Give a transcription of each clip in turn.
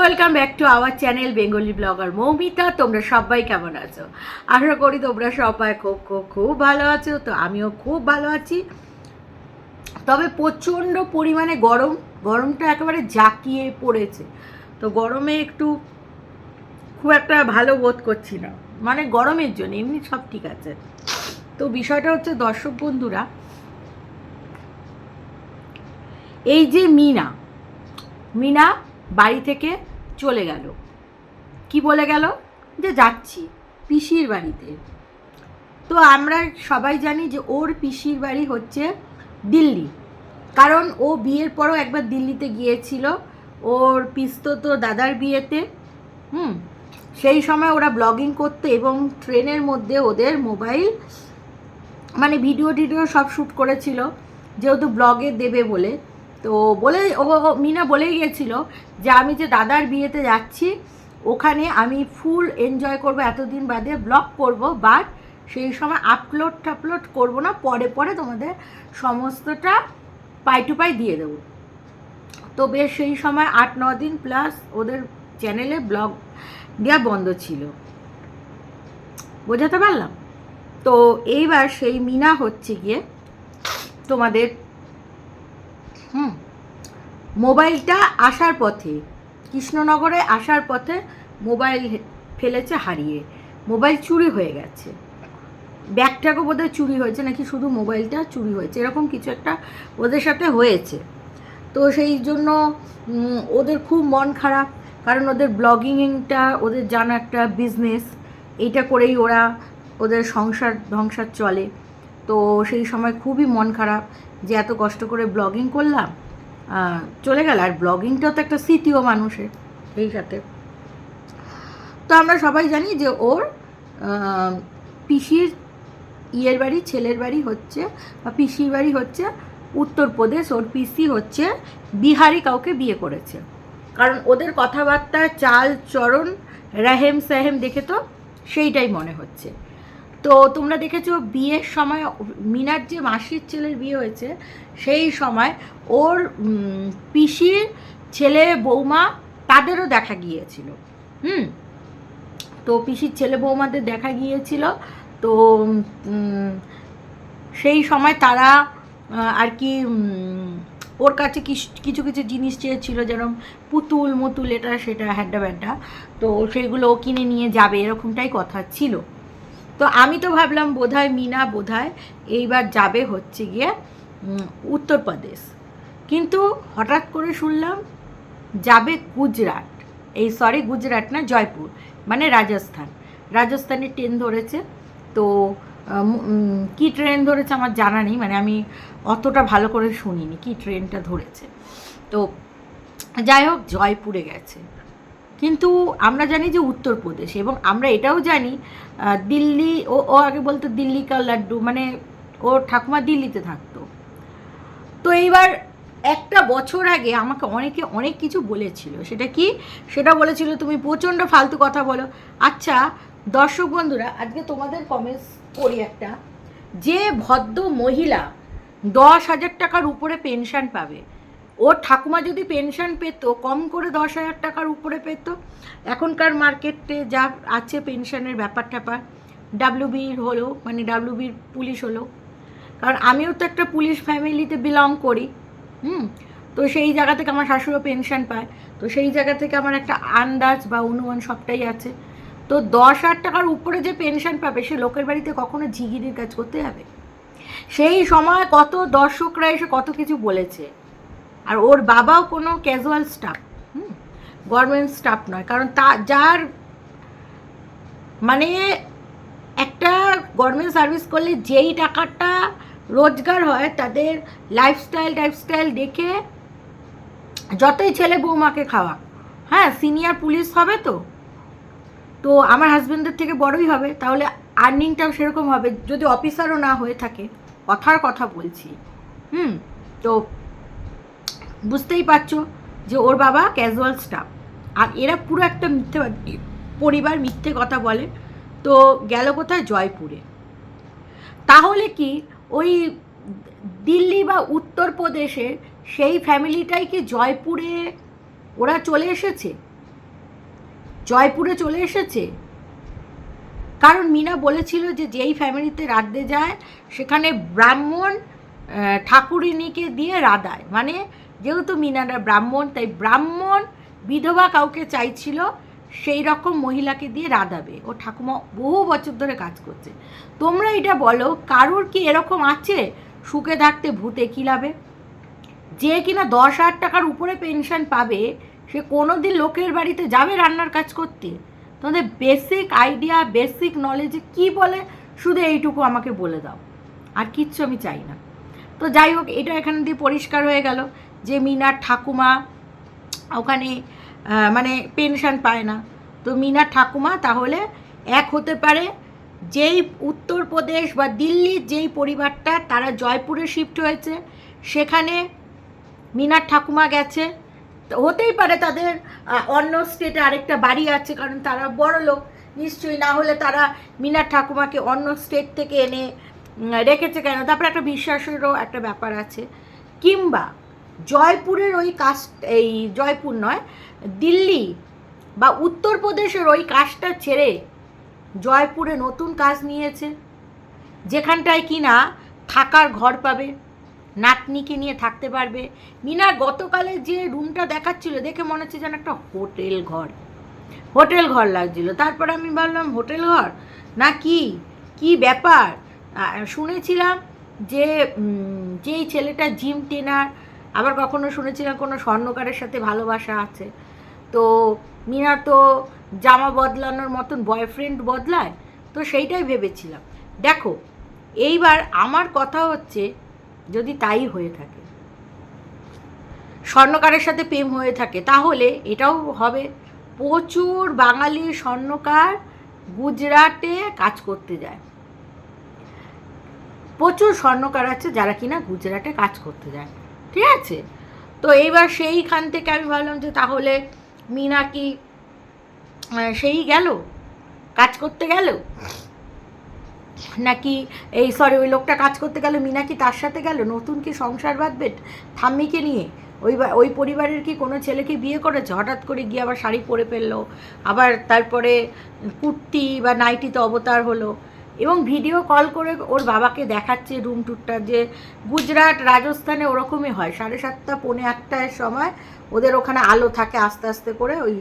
Welcome back to our channel Bengali blogger Moumita তোমরা সবাই কেমন আছো? আশা করি তোমরা সবাই খুব খুব খুব ভালো আছো। তো আমিও খুব ভালো আছি। তবে প্রচণ্ড পরিমাণে গরম। গরমটা একেবারে জাকিয়ে পড়েছে। তো গরমে একটু খুব একটা ভালো বোধ করছি না। মানে গরমের জন্য, এমনি সব ঠিক আছে। তো বিষয়টা হচ্ছে দর্শক বন্ধুরা, এই যে মিনা মিনা বাড়ি থেকে চলে গেল। কি বলে গেল? যে যাচ্ছি পিসির বাড়িতে। তো আমরা সবাই জানি যে ওর পিসির বাড়ি হচ্ছে দিল্লি। কারণ ও বিয়ের পরও একবার দিল্লিতে গিয়েছিল। ওর পিস্তো তো দাদার বিয়েতে। হুম? সেই সময় ওরা ব্লগিং করতো এবং ট্রেনের মধ্যে ওদের মোবাইল মানে ভিডিও টিডিও সব শ্যুট করেছিল। যেহেতু ব্লগে দেবে বলে। তো বলে, ও মিনা বলেই গেছিল যে আমি যে দাদার বিয়েতে যাচ্ছি, ওখানে আমি ফুল এনজয় করব এতদিন বাদে ব্লগ করব বাট সেই সময় আপলোড টাপলোড করব না, পরে পরে তোমাদের সমস্তটা পাই টু পাই দিয়ে দেবো। তো বেশ, সেই সময় আট, ন দিন প্লাস ওদের চ্যানেলে ব্লগ দেওয়া বন্ধ ছিল। বোঝাতে পারলাম? তো এইবার সেই মিনা হচ্ছে গিয়ে তোমাদের মোবাইলটা আসার পথে, কৃষ্ণনগরে আসার পথে মোবাইল ফেলেছে হারিয়ে। মোবাইল চুরি হয়ে গেছে। ব্যাগটাকে বোধহয় চুরি হয়েছে, নাকি শুধু মোবাইলটা চুরি হয়েছে, এরকম কিছু একটা ওদের সাথে হয়েছে। তো সেই জন্য ওদের খুব মন খারাপ, কারণ ওদের ব্লগিংটা, ওদের জানা একটা বিজনেস এইটা করেই ওরা ওদের সংসার ধ্বংসার চলে। তো সেই সময় খুবই মন খারাপ যে এত কষ্ট করে ব্লগিং করলাম। চলে গেল। আর ব্লগিংটা তো একটা স্মৃতিও মানুষের এই সাথে। তো আমরা সবাই জানি যে ওর পিসির ইয়ের বাড়ি, ছেলের বাড়ি হচ্ছে, বা পিসির বাড়ি হচ্ছে উত্তরপ্রদেশ, ওর পিসি হচ্ছে বিহারি কাউকে বিয়ে করেছে। কারণ ওদের কথাবার্তা, চাল, চরণ, রাহেম, সাহেম দেখে তো সেইটাই মনে হচ্ছে। তো তোমরা দেখেছ বিয়ের সময় মিনার যে মাসির ছেলের বিয়ে হয়েছে, সেই সময় ওর পিসির ছেলে বৌমা তাদেরও দেখা গিয়েছিল। হুম? তো পিসির ছেলে বৌমাদের দেখা গিয়েছিল। তো সেই সময় তারা আর কি ওর কাছে কিছু কিছু জিনিস চেয়েছিল, যেরকম পুতুল, মুতুল, এটা, সেটা হ্যাড্ডা ব্যাড্ডা তো সেগুলো কিনে নিয়ে যাবে, এরকমটাই কথা ছিল। তো আমি তো ভাবলাম বোধহয় মিনা বোধহয় এইবার যাবে হচ্ছে গিয়ে উত্তরপ্রদেশ। কিন্তু হঠাৎ করে শুনলাম যাবে গুজরাট। এই সরি গুজরাট না, জয়পুর মানে রাজস্থান। রাজস্থানে ট্রেন ধরেছে। তো কি ট্রেন ধরেছে আমার জানা নেই মানে আমি অতটা ভালো করে শুনিনি কি ট্রেনটা ধরেছে। তো যাই হোক, জয়পুরে গেছে। কিন্তু আমরা জানি যে উত্তরপ্রদেশ এবং আমরা এটাও জানি দিল্লি, ও ও আগে বলতো দিল্লি কা লাড্ডু মানে ও ঠাকুমা দিল্লিতে থাকতো। তো এইবার একটা বছর আগে আমাকে অনেকে অনেক কিছু বলেছিল। সেটা কি? সেটা বলেছিল, তুমি প্রচণ্ড ফালতু কথা বলো। আচ্ছা দর্শক বন্ধুরা, আজকে তোমাদের কমেন্টস করি একটা। যে ভদ্র মহিলা দশ হাজার টাকার উপরে পেনশন পাবে ওর ঠাকুমা যদি পেনশন পেত, কম করে দশ হাজার টাকার উপরে পেত, এখনকার মার্কেটে যা আছে পেনশনের ব্যাপার ট্যাপার ডাব্লিউবির হলো মানে ডাব্লিউবির পুলিশ হলো। কারণ আমিও তো একটা পুলিশ ফ্যামিলিতে বিলং করি, হুম? তো সেই জায়গা থেকে আমার শাশুড়িও পেনশন পায়, তো সেই জায়গা থেকে আমার একটা আন্দাজ বা অনুমান সবটাই আছে। তো দশ হাজার টাকার উপরে যে পেনশন পাবে, সে লোকের বাড়িতে কখনো ঝিগিরির কাজ করতে যাবে? সেই সময় কত দর্শকরা এসে কত কিছু বলেছে। আর ওর বাবাও কোনো ক্যাজুয়াল স্টাফ হুম গভর্নমেন্ট স্টাফ নয়। কারণ তা, যার মানে একটা গভর্নমেন্ট সার্ভিস করলে যেই টাকাটা রোজগার হয়, তাদের লাইফস্টাইল টাইফস্টাইল দেখে যতই ছেলে বৌমাকে খাওয়া হ্যাঁ সিনিয়র পুলিশ হবে তো তো আমার হাজব্যান্ডের থেকে বড়ই হবে, তাহলে আর্নিংটাও সেরকম হবে। যদি অফিসারও না হয়ে থাকে, কথার কথা বলছি, হুম, তো বুঝতেই পারছ যে ওর বাবা ক্যাজুয়াল স্টাফ আর এরা পুরো একটা মিথ্যে পরিবার মিথ্যে কথা বলে। তো গেল কোথায়? জয়পুরে। তাহলে কি ওই দিল্লি বা উত্তরপ্রদেশের সেই ফ্যামিলিটাই কি জয়পুরে ওরা চলে এসেছে? জয়পুরে চলে এসেছে? কারণ মিনা বলেছিল যে যেই ফ্যামিলিতে রাধতে যায়, সেখানে ব্রাহ্মণ ঠাকুরিনীকে দিয়ে রাধায়। মানে যেহেতু মিনারা ব্রাহ্মণ, তাই ব্রাহ্মণ বিধবা কাউকে চাইছিল সেই রকম মহিলাকে দিয়ে রাধাবে। ও ঠাকুমা বহু বছর ধরে কাজ করছে। তোমরা এটা বলো, কারোর কি এরকম আছে সুখে থাকতে ভূতে কিলাবে যে কিনা দশ হাজার টাকার উপরে পেনশন পাবে, সে কোনো দিন লোকের বাড়িতে যাবে রান্নার কাজ করতে? তোমাদের বেসিক আইডিয়া বেসিক নলেজে কি বলে, শুধু এইটুকু আমাকে বলে দাও। আর কিচ্ছু আমি চাই না। তো যাই হোক, এটা এখান দিয়ে পরিষ্কার হয়ে গেল। যে মিনার ঠাকুমা, ওখানে মানে পেনশন পায় না। তো মিনার ঠাকুমা তাহলে এক হতে পারে যেই উত্তরপ্রদেশ বা দিল্লির যেই পরিবারটা, তারা জয়পুরে শিফট হয়েছে, সেখানে মিনার ঠাকুমা গেছে। হতেই পারে তাদের অন্য স্টেটে আরেকটা বাড়ি আছে, কারণ তারা বড় লোক। নিশ্চয়ই না হলে তারা মিনার ঠাকুমাকে অন্য স্টেট থেকে এনে রেখেছে কেন? তারপরে একটা বিশ্বাসেরও একটা ব্যাপার আছে। কিংবা জয়পুরের ওই কাস্ট এই জয়পুর নয়, দিল্লি বা উত্তরপ্রদেশের ওই কাজটা ছেড়ে জয়পুরে নতুন কাজ নিয়েছে, যেখানটায় কিনা থাকার ঘর পাবে, নাতনিকে নিয়ে থাকতে পারবে। মিনা গতকালে যে রুমটা দেখাচ্ছিল, দেখে মনে হচ্ছে যেন একটা হোটেল ঘর হোটেল ঘর লাগছিল। তারপর আমি ভাবলাম, হোটেল ঘর? না কি? কি ব্যাপার? শুনেছিলাম যে যেই ছেলেটা জিম ট্রেনার আবার কখনো শুনেছিলাম কোনো স্বর্ণকারের সাথে ভালোবাসা আছে। তো মিনা তো জামা বদলানোর মতন বয়ফ্রেন্ড বদলায়, তো সেইটাই ভেবেছিলাম। দেখো, এইবার আমার কথা হচ্ছে যদি তাই হয়ে থাকে, স্বর্ণকারের সাথে প্রেম হয়ে থাকে, তাহলে এটাও হবে। প্রচুর বাঙালি স্বর্ণকার গুজরাটে কাজ করতে যায়। প্রচুর স্বর্ণকার আছে যারা কিনা গুজরাটে কাজ করতে যায়। ঠিক আছে? তো এইবার সেইখান থেকে আমি ভাবলাম যে তাহলে মিনা কি সেই গেল? কাজ করতে গেল? নাকি এই সরি ওই লোকটা কাজ করতে গেল, মিনা কি তার সাথে গেল? নতুন কি সংসার বাঁধবে ঠাম্মিকে নিয়ে? ওই ওই পরিবারের কি কোনো ছেলেকে বিয়ে করেছে? হঠাৎ করে গিয়ে আবার শাড়ি পরে ফেলল, আবার তারপরে কুর্তি বা নাইটিতে অবতার হলো। এবং ভিডিও কল করে ওর বাবাকে দেখাচ্ছে রুম টুরটা যে গুজরাট, রাজস্থানে ওরকমই হয়। সাড়ে সাতটা, পৌনে আটটার সময় ওদের ওখানে আলো থাকে, আস্তে আস্তে করে ওই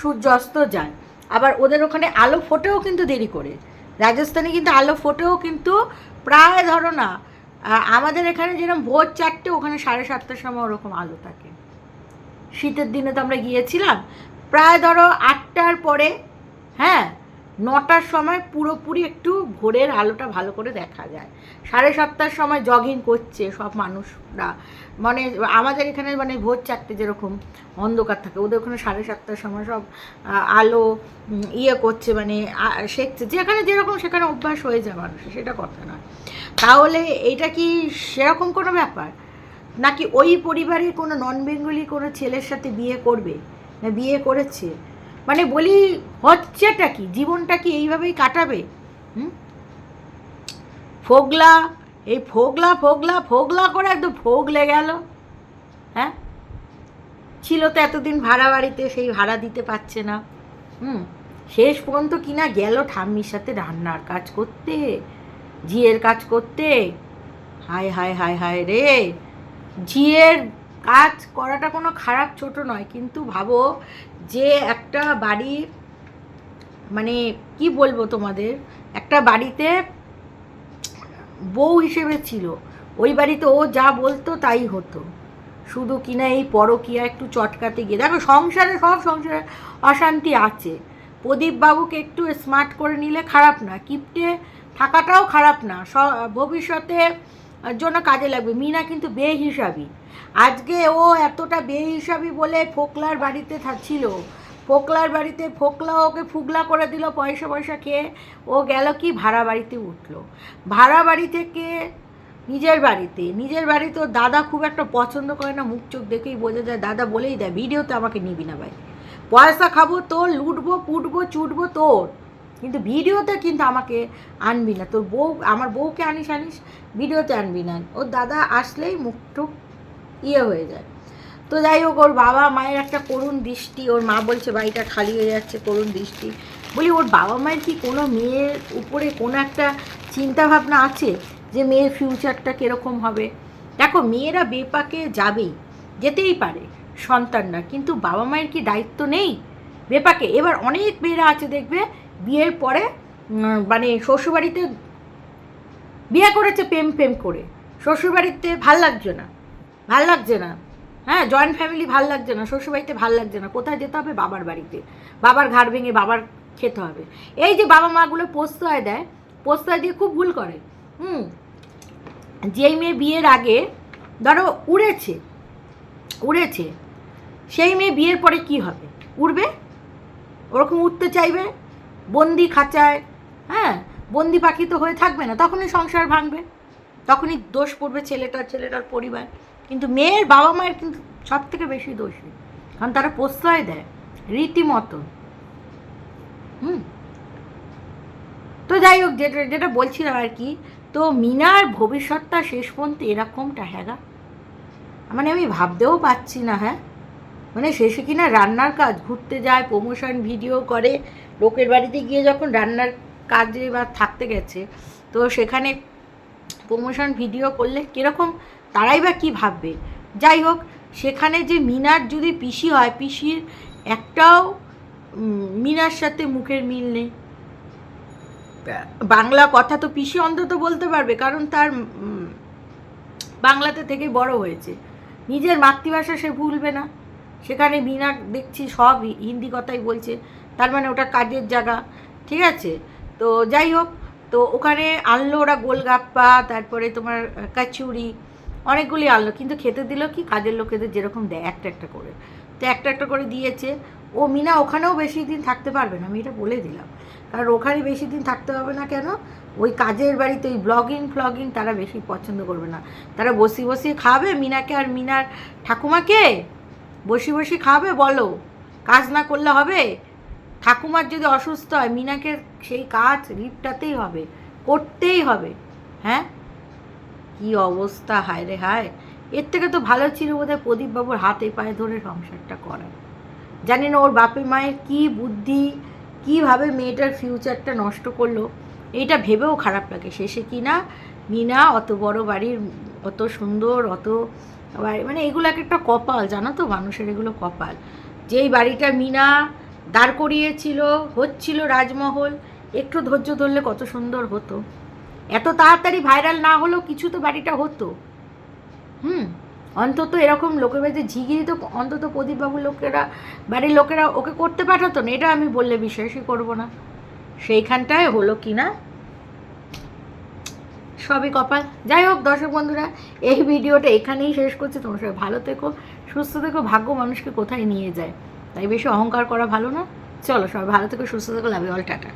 সূর্যাস্ত যায়। আবার ওদের ওখানে আলো ফোটেও কিন্তু দেরি করে। রাজস্থানে কিন্তু আলো ফোটেও কিন্তু প্রায় ধরো না আমাদের এখানে যেরকম ভোর চারটে, ওখানে সাড়ে সাতটার সময় ওরকম আলো থাকে। শীতের দিনে তো আমরা গিয়েছিলাম। প্রায় ধরো আটটার পরে হ্যাঁ নটার সময় পুরোপুরি একটু ভোরের আলোটা ভালো করে দেখা যায়। সাড়ে সাতটার সময় জগিং করছে সব মানুষরা। মানে আমাদের এখানে মানে ভোর চারটে যেরকম অন্ধকার থাকে, ওদের ওখানে সাড়ে সাতটার সময় সব আলো ইয়ে করছে মানে শেখছে যেখানে যেরকম সেখানে অভ্যাস হয়ে যায় মানুষের, সেটা কথা না তাহলে এটা কি সেরকম কোনো ব্যাপার? নাকি ওই পরিবারের কোনো নন বেঙ্গলি কোনো ছেলের সাথে বিয়ে করবে? না বিয়ে করেছে? মানে বলি, হচ্ছেটা কি? জীবনটা কি এইভাবেই কাটাবে? হুম? ফোগলা, এই ফোগলা ফোগলা ফোগলা করে একদম ফোগলে গেল। হ্যাঁ? ছিল তো এতদিন ভাড়া বাড়িতে, সেই ভাড়া দিতে পারছে না। হুম? শেষ পর্যন্ত কিনা গেল ঠাম্মির সাথে রান্নার কাজ করতে, ঝিয়ের কাজ করতে। হায় হায় হায় হায় রে! ঝিয়ের কাজ করাটা কোনো খারাপ ছোট নয়, কিন্তু ভাবো যে একটা বাড়ির মানে কি বলব তোমাদের, একটা বাড়িতে বউ হিসেবে ছিল। ওই বাড়িতে ও যা বলতো তাই হতো। শুধু কিনা এই পরকিয়া একটু চটকাতে গিয়ে, দেখো সংসারে সব সংসারে অশান্তি আছে। প্রদীপ বাবুকে একটু স্মার্ট করে নিলে খারাপ না, কিপটে থাকাটাও খারাপ না। ভবিষ্যতে জন্য কাজে লাগবে। মিনা কিন্তু বেহিসাবি। আজকে ও এতটা বেহিসাবি বলে ফোকলার বাড়িতে থা- ছিল ফোকলার বাড়িতে ফোকলা ওকে ফুগলা করে দিল পয়সা পয়সা খেয়ে। ও গেল কি ভাড়া বাড়িতে উঠল। ভাড়া বাড়ি থেকে নিজের বাড়িতে। নিজের বাড়িতে ওর দাদা খুব একটা পছন্দ করে না, মুখ চোখ দেখেই বোঝা যায়। দাদা বলেই দেয়, ভিডিওতে আমাকে নিবি না ভাই। পয়সা খাব তোর, লুটবো, পুটবো, চুটবো তোর। কিন্তু ভিডিওতে কিন্তু আমাকে আনবি না। তোর বউ, আমার বউকে আনিস আনিস, ভিডিওতে আনবি না। ওর দাদা আসলেই মুখ টুক ইয়ে হয়ে যায়। তো যাই হোক, ওর বাবা মায়ের একটা করুণ দৃষ্টি, ওর মা বলছে, বাড়িটা খালি হয়ে যাচ্ছে, করুণ দৃষ্টি। বলি, ওর বাবা মায়ের কি কোনো মেয়ের উপরে কোনো একটা চিন্তা ভাবনা আছে যে মেয়ের ফিউচারটা কীরকম হবে? দেখো, মেয়েরা বেপাকে যাবেই, যেতেই পারে, সন্তানরা। কিন্তু বাবা মায়ের কি দায়িত্ব নেই? বেপাকে। এবার অনেক মেয়েরা আছে, দেখবে বিয়ের পরে মানে শ্বশুরবাড়িতে বিয়ে করেছে প্রেম প্রেম করে। শ্বশুরবাড়িতে ভালো লাগছে না। ভালো লাগছে না। হ্যাঁ জয়েন্ট ফ্যামিলি ভালো লাগছে না, শ্বশুরবাড়িতে ভালো লাগছে না। কোথায় যেতে হবে? বাবার বাড়িতে। বাবার ঘাড় ভেঙে বাবার খেতে হবে। এই যে বাবা মাগুলো প্রশ্রয় দেয়, প্রশ্রয় দিয়ে খুব ভুল করে। হুম, যেই মেয়ে বিয়ের আগে, ধরো উড়েছে উড়েছে, সেই মেয়ে বিয়ের পরে কি হবে? উড়বে? ওরকম উঠতে চাইবে? বন্দি খাঁচায় হ্যাঁ বন্দি পাখি তো হয়ে থাকবে না, তখনই সংসার ভাঙবে, তখনই দোষ পড়বে ছেলেটার ছেলেটার পরিবার, কিন্তু মেয়ের বাবা মায়ের কিন্তু সব থেকে বেশি দোষী কারণ তারা প্রশ্রয় দেয়, রীতিমতো। হুম? তো যাই হোক, যেটা যেটা বলছিলাম আর কি, তো মিনার ভবিষ্যৎটা শেষ পর্যন্ত এরকমটা হ্যাঁগা মানে আমি ভাবতেও পাচ্ছি না হ্যাঁ? মানে শেষে কিনা রান্নার কাজ, ঘুরতে যায় প্রমোশন ভিডিও করে, লোকের বাড়িতে গিয়ে যখন রান্নার কাজে বা থাকতে গেছে, তো সেখানে প্রমোশন ভিডিও করলে কীরকম, তারাই বা কী ভাববে? যাই হোক, সেখানে যে মিনার যদি পিসি হয়, পিসির একটাও মিনার সাথে মুখের মিল নেই। বাংলা কথা তো পিসি অন্তত বলতে পারবে, কারণ তার বাংলাতে থেকে বড় হয়েছে। নিজের মাতৃভাষা সে ভুলবে না। সেখানে মিনা দেখছি সব হিন্দি কথাই বলছে। তার মানে ওটা কাজের জায়গা, ঠিক আছে? তো যাই হোক, তো ওখানে আনলো ওরা গোলগাপ্পা, তারপরে তোমার কচুরি, অনেকগুলি আনলো। কিন্তু খেতে দিল কি? কাজের লোকেদের যেরকম দেয়, একটা একটা করে। তো একটা একটা করে দিয়েছে। ও মিনা ওখানেও বেশি দিন থাকতে পারবে না, আমি এটা বলে দিলাম। কারণ ওখানে বেশি দিন থাকতে হবে না কেন? ওই কাজের বাড়িতে, ওই ব্লগিং ফ্লগিং তারা বেশি পছন্দ করবে না। তারা বসে বসে খাবে মিনাকে আর মিনার ঠাকুমাকে? বসে বসে খাবে বলো। কাজ না করলে হবে? ঠাকুমার যদি অসুস্থ হয়, মিনাকে সেই কাজ লিপটাতেই হবে, করতেই হবে হ্যাঁ? কি অবস্থা, হায় রে হায়। এর থেকে তো ভালো ছিল বোধহয় প্রদীপবাবুর হাতে পায়ে ধরে সংসারটা করা। জানি না ওর বাপে মায়ের কি বুদ্ধি, কীভাবে মেয়েটার ফিউচারটা নষ্ট করল, এটা ভেবেও খারাপ লাগে। শেষে কি না? মিনা, অত বড় বাড়ির, অত সুন্দর, অত মানে এগুলো এক একটা কপাল, জানো তো? মানুষের এগুলো কপাল। যেই বাড়িটা মিনা দাঁড় করিয়েছিল, হচ্ছিল রাজমহল, একটু ধৈর্য ধরলে কত সুন্দর হতো। এত তাড়াতাড়ি ভাইরাল না হলেও কিছু তো বাড়িটা হতো। হুম? অন্তত এরকম লোকের বাড়িতে ঝিগিরি তো অন্তত প্রদীপবাবুর লোকেরা, বাড়ির লোকেরা ওকে করতে পাঠাতো না। এটা আমি বললে বিশ্বাসই করব না। সেইখানটায় হলো কি না? সবই কপাল। যাই হোক, দর্শক বন্ধুরা, এই ভিডিওটা এখানেই শেষ করছি। তোমার সবাই ভালো থেকো, সুস্থ থেকো, ভাগ্য মানুষকে কোথায় নিয়ে যায়? তাই বেশি অহংকার করা ভালো না। চলো সবাই ভালো থেকো, সুস্থ থেকো লাভ অল টাটা।